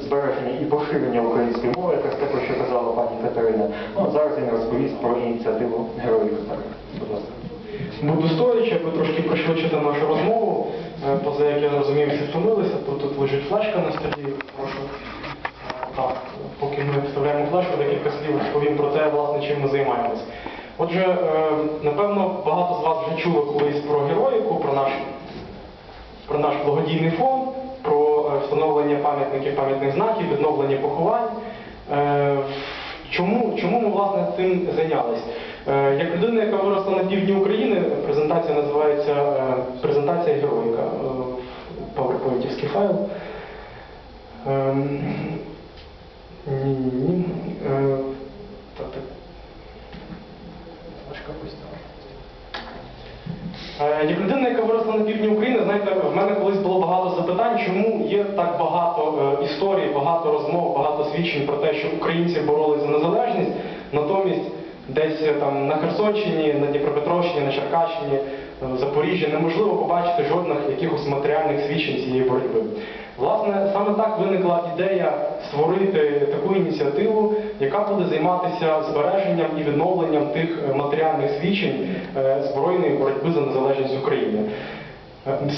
збереження і поширення української мови, те, про що казала пані Катерина. Ну, зараз він розповість про ініціативу Героїв. Так, будь ласка. Буду стоячи, аби трошки пришвидшити нашу розмову. Е, Поза як я розумію, всі втомилися. Тут, тут лежить флешка на столі. Прошу. Е, Так, поки ми вставляємо флешку, декілька слів розповім про те, власне, чим ми займаємось. Отже, е, напевно, багато з вас вже чули колись про героїку, про наш, про наш благодійний фонд, е, встановлення пам'ятників, пам'ятних знаків, відновлення поховань. Е, Чому, чому ми власне цим зайнялись? Е, Як людина, яка виросла на півдні України, презентація називається е, презентація героїка. Е, PowerPoint файл. Ем, Ні-ні-ні. Е, Так, так. Флешка пустила. Е, Як людина, на півдні України, знаєте, в мене колись було багато запитань, чому є так багато е, історій, багато розмов, багато свідчень про те, що українці боролись за незалежність, натомість десь е, там на Херсонщині, на Дніпропетровщині, на Черкащині, е, в Запоріжжі неможливо побачити жодних якихось матеріальних свідчень цієї боротьби. Власне, саме так виникла ідея створити таку ініціативу, яка буде займатися збереженням і відновленням тих е, матеріальних свідчень збройної боротьби за незалежність України.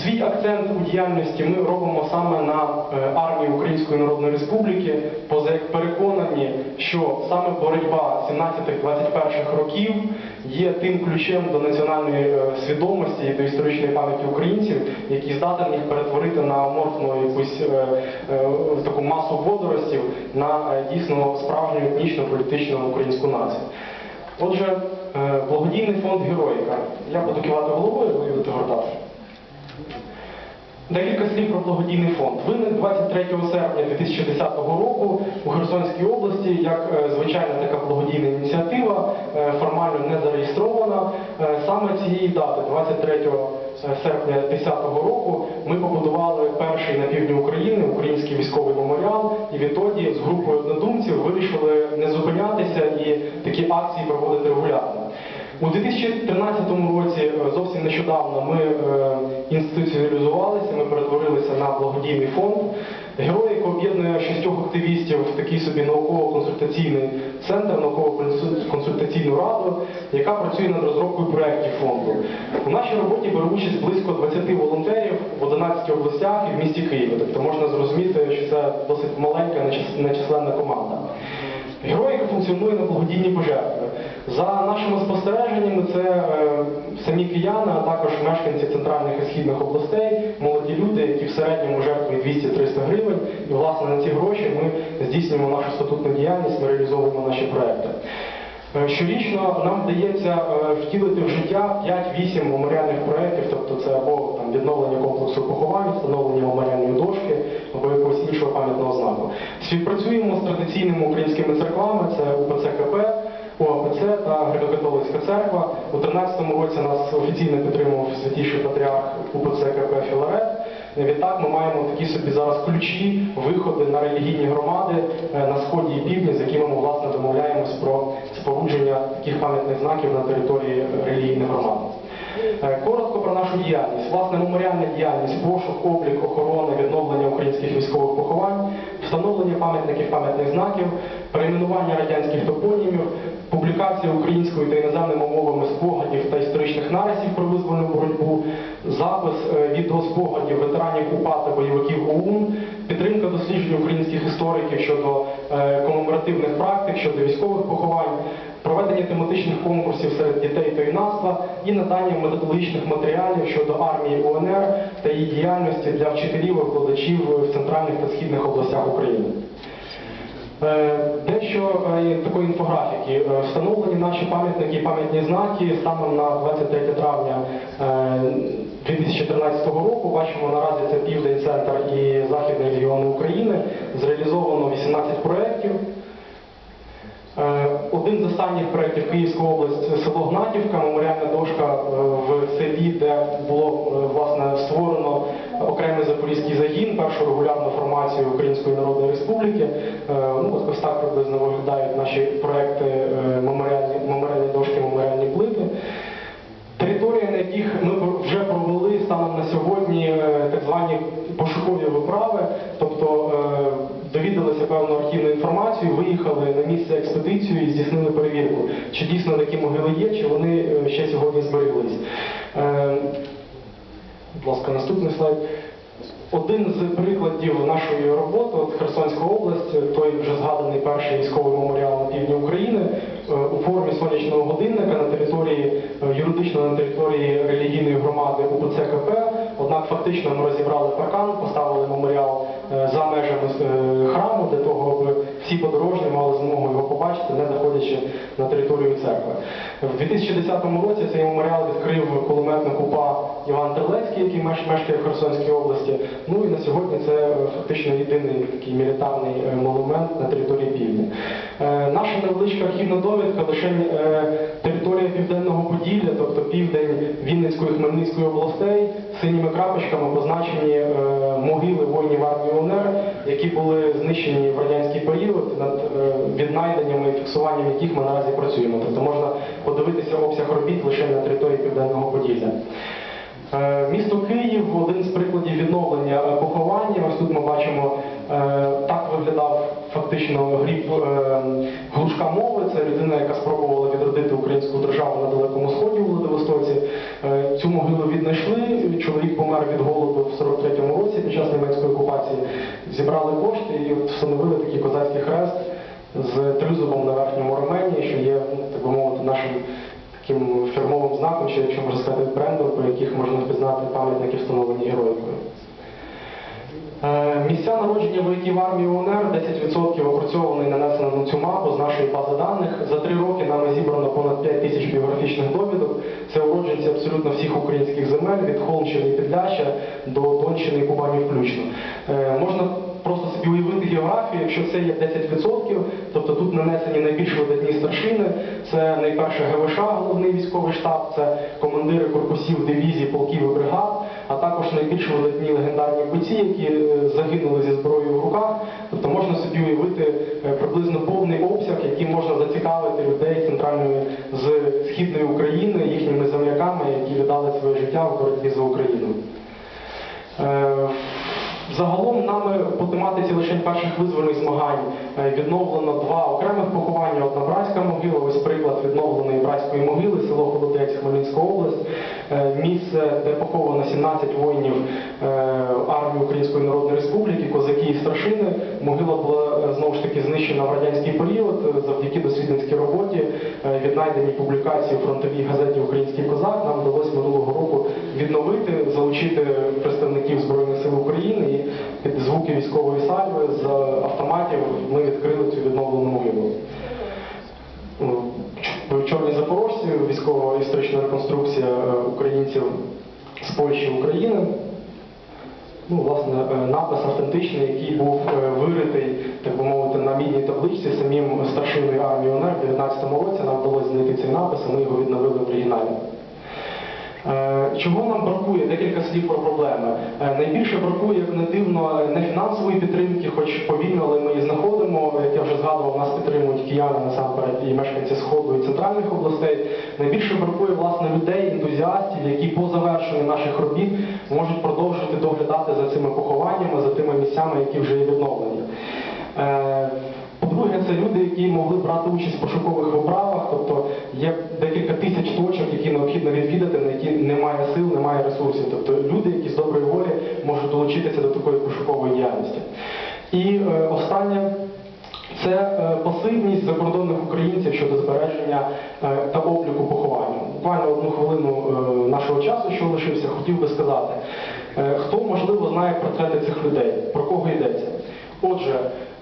Свій акцент у діяльності ми робимо саме на е, армії Української Народної Республіки, поза як переконані, що саме боротьба 17-21 років є тим ключем до національної е, свідомості і до історичної пам'яті українців, який здатен їх перетворити на аморфну якусь е, таку масу водоростів на дійсно справжню етнічну політичну українську націю. Отже, благодійний фонд Героїка. Я буду кивати головою, ви будете гортати. Декілька слів про благодійний фонд. Виник 23 серпня 2010 року у Херсонській області як е, звичайна така благодійна ініціатива, е, формально не зареєстрована. Е, Саме цієї дати, 23 серпня 2010 року, ми побудували перший на півдні України український військовий меморіал, і відтоді з групою однодумців вирішили не зупинятися і такі акції проводити регулярно. У 2013 році зовсім нещодавно ми інституціалізувалися, ми перетворилися на благодійний фонд. Героїк об'єднує шістьох активістів в такий собі науково-консультаційний центр, науково-консультаційну раду, яка працює над розробкою проєктів фонду. У нашій роботі бере участь близько 20 волонтерів в 11 областях і в місті Києві. Тобто можна зрозуміти, що це досить маленька нечисленна команда. Героїка функціонує на благодійні пожертви. За нашими спостереженнями, це е, самі кияни, а також мешканці центральних і східних областей, молоді люди, які в середньому жертвують 200-300 гривень. І власне на ці гроші ми здійснюємо нашу статутну діяльність, ми реалізовуємо наші проекти. Е, Щорічно нам вдається е, втілити в життя 5-8 меморіальних проєктів, тобто це або там, відновлення комплексу поховань, встановлення меморіальної дошки або якогось іншого пам'ятного знаку. Співпрацюємо з традиційними українськими церквами, це УПЦ КП, ОАПЦ та Греко-католицька церква. У 2013 році нас офіційно підтримував святіший патріарх УПЦ КП Філарет. Відтак ми маємо такі собі зараз ключі, виходи на релігійні громади е, на сході і півдні, з якими ми власне домовляємось про спорудження таких пам'ятних знаків на території релігійних громад. Е, Коротко про нашу діяльність. Власне, меморіальна діяльність, пошук, облік, охорона, відновлення українських військових поховань, встановлення пам'ятників, пам'ятних знаків, перейменування радянських топонімів, публікація українською та іноземними мовами спогадів та історичних нарисів про визвольну боротьбу, запис е, відеоспогадів ветеранів УПА та бойовиків ОУН, підтримка досліджень українських істориків щодо е, комеморативних практик, щодо військових поховань, проведення тематичних конкурсів серед дітей та юнацтва і надання методологічних матеріалів щодо армії УНР та її діяльності для вчителів і викладачів в центральних та східних областях України. Е, Дещо е, такої інфографіки. Е, Встановлені наші пам'ятники і пам'ятні знаки станом на 23 травня е, 2013 року. Бачимо наразі це південь, центр і західний регіони України. Зреалізовано 18 проєктів. Один з останніх проєктів Київська область село Гнатівка, меморіальна дошка в селі, де було власне створено окремий запорізький загін, першу регулярну формацію Української Народної Республіки. Е, Ну, ось так приблизно виглядають наші проекти е, меморіальні, меморіальні дошки, меморіальні плити. Території, на яких ми вже провели станом на сьогодні е, так звані пошукові виправи, тобто е, архівну інформацію, виїхали на місце експедицію і здійснили перевірку, чи дійсно такі могили є, чи вони ще сьогодні збереглись. Наступний слайд. Один з прикладів нашої роботи, от Херсонська область, той вже згаданий перший військовий меморіал на півдні України е, у формі сонячного годинника на території е, юридично на території релігійної громади УПЦ КП. Однак фактично ми розібрали паркан, поставили меморіал е, за межами храму для того, всі подорожні мали змогу його побачити, не заходячи на територію церкви. В 2010 році цей меморіал відкрив кулеметник УПА Іван Терлецький, який меш- мешкає в Херсонській області. Ну і на сьогодні це фактично єдиний такий мілітарний е, монумент на території півдня. Е, Наша невеличка архівна довідка лише е, територія Південного Поділля, тобто південь Вінницької Хмельницької областей, синіми крапочками позначені е, могили воїнів армії УНР, які були знищені в радянський період, над е, віднайденнями і фіксуванням яких ми наразі працюємо. Тобто можна подивитися обсяг робіт лише на території Південного Поділля. Е, Місто Київ один з прикладів відновлення поховання. Ось тут ми бачимо, виглядав фактично гріб е, глушка мови. Це людина, яка спробувала відродити українську державу на Далекому Сході у Владивостоці. Е, Цю могилу віднайшли. Чоловік помер від голоду в 43-му році під час німецької окупації. Зібрали кошти і встановили такий козацький хрест з тризубом на верхньому рамені, що є, ну, так би мовити, нашим таким фірмовим знаком, чи якщо можна сказати, брендом, по яких можна впізнати пам'ятники, встановлені героїкою. Е, Місця народження вояків армії УНР 10% опрацьований і нанесено на цю мапу з нашої бази даних. За три роки нами зібрано понад 5 тисяч біографічних довідок. Це уродженці абсолютно всіх українських земель, від Холмщини і Підляща до Донщини і Кубані включно. Е, Можна просто собі уявити географію, якщо це є 10%, тобто тут нанесені найбільш видатні старшини, це найперше ГВШ, головний військовий штаб, це командири корпусів, дивізій, полків і бригад, а також найбільш видатні легендарні бійці, які е, загинули зі зброєю в руках. Тобто можна собі уявити е, приблизно повний обсяг, який можна зацікавити людей центральної з східної України, їхніми земляками, які віддали своє життя в боротьбі за Україну. Загалом нами по тематиці лише перших визвольних змагань е, відновлено два окремих поховання. Одна братська могила, ось приклад відновленої братської могили, село Холодець, Хмельницька область. Е, Місце, де поховано 17 воїнів е, армії Української Народної Республіки, козаки і старшини. Могила була знову ж таки знищена в радянський період завдяки дослідницькій роботі, віднайденій публікації у фронтовій газеті Український козак. Нам вдалося минулого року відновити, залучити представників Збройних сил України і під звуки військової сальви з автоматів ми відкрили цю відновлену могилу. Ну, В Чорній Запорожці військова історична реконструкція е, українців з Польщі України. Ну, власне, е, напис автентичний, який був е, виритий, так би мовити, на мідній табличці самим старшиною армії УНР в 19-му році. Нам вдалося знайти цей напис, і ми його відновили в оригіналі. Е, Чого нам бракує? Декілька слів про проблеми. Е, Найбільше бракує, як не дивно, не фінансової підтримки, хоч повільно, але ми її знаходимо. Як я вже згадував, нас підтримують кияни насамперед і мешканці Сходу і центральних областей. Найбільше бракує власне людей, ентузіастів, які по завершенню наших робіт можуть продовжити доглядати за цими похованнями, за тими місцями, які вже є відновлені. Е, По-друге, це люди, які могли брати участь в пошукових виправах, тобто є декілька тисяч точок, які необхідно відвідати, на які немає сил, немає ресурсів. Тобто люди, які з доброї волі можуть долучитися до такої пошукової діяльності. І е, останнє. Це е, пасивність закордонних українців щодо збереження е, та обліку поховання. Буквально одну хвилину нашого часу, що лишився, хотів би сказати, хто можливо знає портрети цих людей, про кого йдеться. Отже,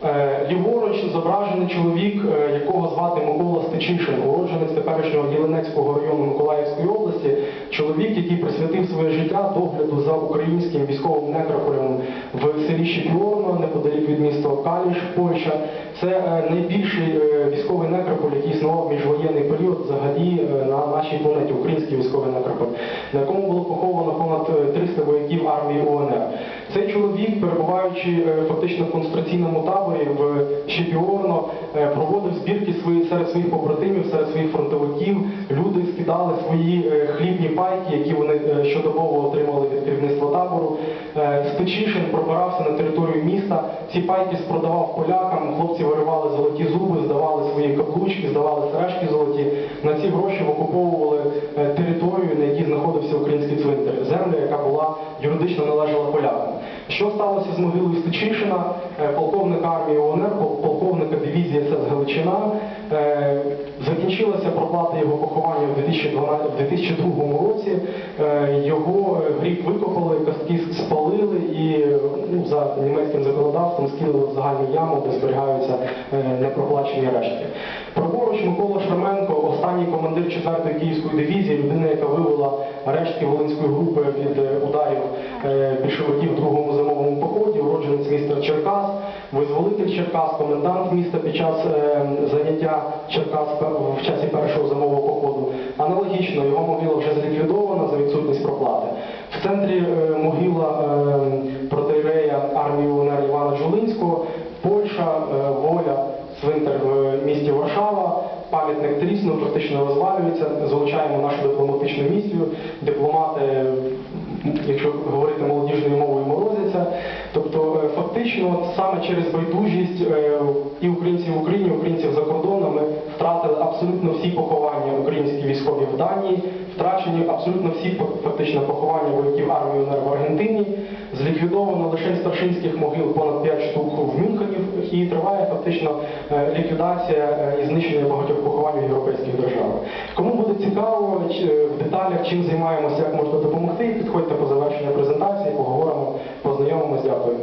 е, ліворуч зображений чоловік, е, якого звати Микола Стечишин, уродженець теперішнього Єленецького району Миколаївської області, чоловік, який присвятив своє життя догляду за українським військовим некрополем в селі Щепіорно, неподалік від міста Каліш, Польща. Це е, найбільший військовий некрополь, який існував в міжвоєнний період взагалі е, на нашій планеті, український військовий некрополь, на якому було поховано понад е, 300 вояків армії УНР. Цей чоловік, перебуваючи е, фактично в концентраційному таборі в Чепіорно е, проводив збірки серед своїх побратимів, серед своїх фронтовиків. Люди скидали свої е, хлібні пайки, які вони е, щодобово отримали від керівництва табору. Е, Стечишин пробирався на. Ці пайки спродавав полякам. Хлопці виривали золоті зуби, здавали свої каблучки, здавали сережки золоті. На ці гроші окуповували е, територію, на якій знаходився український цвинтар, землю, яка була юридично належала полякам. Що сталося з могилою Стечишина, Е, полковника армії ОНР, полковника дивізії СС Галичина. Е, Закінчилася проплата його поховання в 2012 в 2002 році. Е, Його е, гріб викопали, костки спалили і е, ну, за німецьким законодавством скинули в загальну яму, де зберігаються е, непроплачені рештки. Праворуч Микола Шерменко, останній командир 4-ї Київської дивізії, людина, яка вивела рештки Волинської групи від е, ударів е, більшовиків в міста Черкас, визволитель Черкас, комендант міста під час е, заняття Черкас в часі першого зимового походу. Аналогічно, його могила вже зліквідована за відсутність проплати. В центрі е, могила е, протирея армії УНР Івана Джулинського, Польща, воля, цвинтар в місті Варшава, пам'ятник тріснув, фактично розвалюється. Залучаємо нашу дипломатичну місію. Дипломати, якщо говорити молодіжною мовою, фактично, саме через байдужість е, і українців в Україні, і українців за кордоном ми втратили абсолютно всі поховання українські військові в Данії, втрачені абсолютно всі фактично поховання вояків армії УНР в Аргентині. Зліквідовано лише старшинських могил понад 5 штук в Мюнхені і триває фактично е, ліквідація е, і знищення багатьох поховань в європейських державах. Кому буде цікаво в деталях, чим займаємося, як можна допомогти, підходьте по завершенню презентації, поговоримо, познайомимось. Дякую.